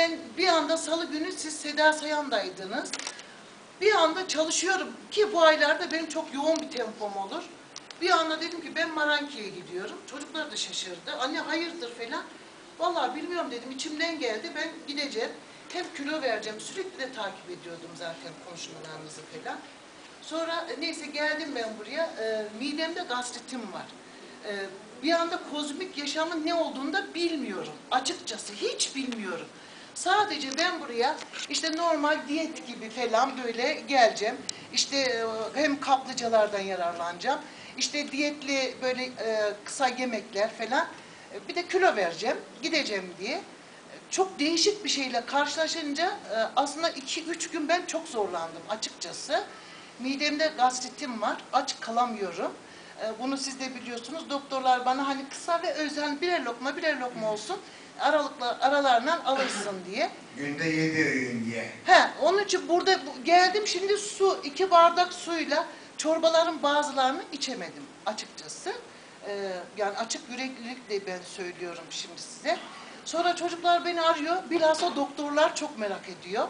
ben bir anda salı günü siz Seda Sayan'daydınız. Bir anda çalışıyorum ki bu aylarda benim çok yoğun bir tempom olur. Bir anda dedim ki ben Maranki'ye gidiyorum. Çocuklar da şaşırdı. Anne hayırdır falan. Vallahi bilmiyorum dedim. içimden geldi. Ben gideceğim. Hem kilo vereceğim. Sürekli de takip ediyordum zaten konuşmalarınızı falan. Sonra e, neyse geldim ben buraya. E, midemde gastritim var. E, bir anda kozmik yaşamın ne olduğunu da bilmiyorum. Açıkçası hiç bilmiyorum. Sadece ben buraya işte normal diyet gibi falan böyle geleceğim. İşte e, hem kaplıcalardan yararlanacağım. İşte diyetli böyle e, kısa yemekler falan. E, Bir de kilo vereceğim, gideceğim diye. Çok değişik bir şeyle karşılaşınca aslında 2-3 gün ben çok zorlandım açıkçası. Midemde gastritim var, aç kalamıyorum. E, Bunu siz de biliyorsunuz. Doktorlar bana hani kısa ve özel birer lokma birer lokma olsun aralıkla aralarından alırsın diye. Günde yedi öğün diye. He, onun için burada bu- geldim şimdi su, iki bardak suyla çorbaların bazılarını içemedim açıkçası. Ee, yani açık yüreklilikle ben söylüyorum şimdi size. Sonra çocuklar beni arıyor. Bilhassa doktorlar çok merak ediyor.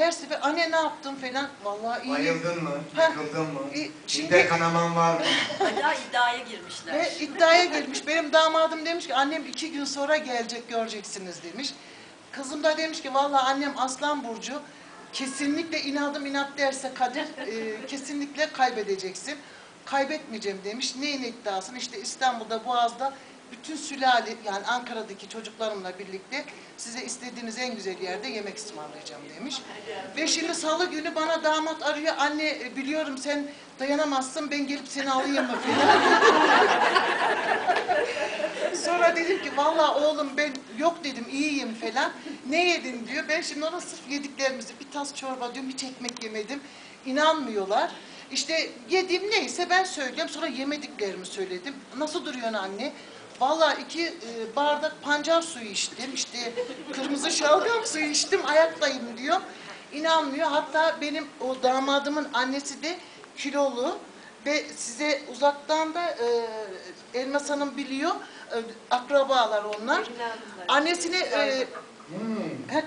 Her sefer anne ne yaptın falan. Vallahi iyi. Bayıldın mı? Ha, Yıkıldın mı? e, şimdi- Mide kanaman var mı? Hala iddiaya girmişler. Ve iddiaya girmiş. Benim damadım demiş ki annem iki gün sonra gelecek göreceksiniz demiş. Kızım da demiş ki vallahi annem Aslan Burcu kesinlikle inadım inat derse Kadir e, kesinlikle kaybedeceksin. Kaybetmeyeceğim demiş. Neyin iddiasını? İşte İstanbul'da Boğaz'da bütün sülale yani Ankara'daki çocuklarımla birlikte size istediğiniz en güzel yerde yemek ısmarlayacağım demiş. Ve şimdi salı günü bana damat arıyor. Anne e, biliyorum sen dayanamazsın ben gelip seni alayım mı falan. Sonra dedim ki vallahi oğlum ben yok dedim iyiyim falan. Ne yedin diyor. Ben şimdi ona sırf yediklerimizi bir tas çorba diyorum hiç ekmek yemedim. İnanmıyorlar. İşte yediğim neyse ben söylüyorum. Sonra yemediklerimi söyledim. Nasıl duruyorsun anne? Vallahi iki e, bardak pancar suyu içtim. İşte kırmızı şalgam suyu içtim. Ayaktayım diyor. İnanmıyor. Hatta benim o damadımın annesi de kilolu ve size uzaktan da e, Elmas Hanım biliyor. E, akrabalar onlar. Annesine e, Hmm. he.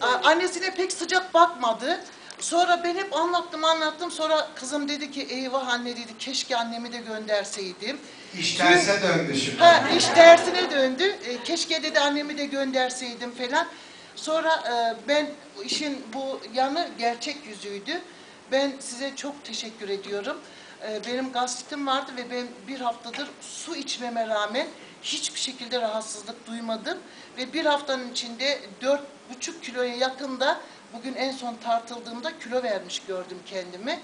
A- Annesine pek sıcak bakmadı. Sonra ben hep anlattım anlattım. Sonra kızım dedi ki eyvah anne dedi keşke annemi de gönderseydim. İş terse döndü şimdi. Ha iş tersine döndü. E, keşke dedi annemi de gönderseydim falan. Sonra e, ben işin bu yanı gerçek yüzüydü. Ben size çok teşekkür ediyorum. E, benim gastritim vardı ve ben bir haftadır su içmeme rağmen hiçbir şekilde rahatsızlık duymadım. Ve bir haftanın içinde dört buçuk kiloya yakında bugün en son tartıldığımda kilo vermiş gördüm kendimi.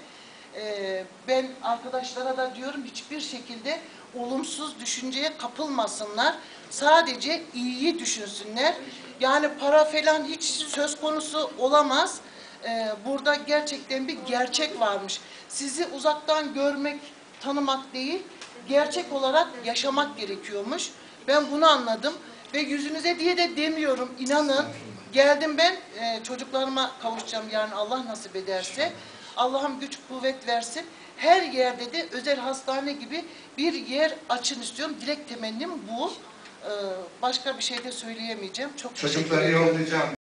Ee, ben arkadaşlara da diyorum hiçbir şekilde olumsuz düşünceye kapılmasınlar. Sadece iyiyi düşünsünler. Yani para falan hiç söz konusu olamaz. Ee, burada gerçekten bir gerçek varmış. Sizi uzaktan görmek, tanımak değil, gerçek olarak yaşamak gerekiyormuş. Ben bunu anladım ve yüzünüze diye de demiyorum. inanın. Geldim ben e, çocuklarıma kavuşacağım yarın Allah nasip ederse. Allah'ım güç kuvvet versin. Her yerde de özel hastane gibi bir yer açın istiyorum. Dilek temennim bu. Ee, başka bir şey de söyleyemeyeceğim. Çok teşekkür Çocukları ederim. yollayacağım.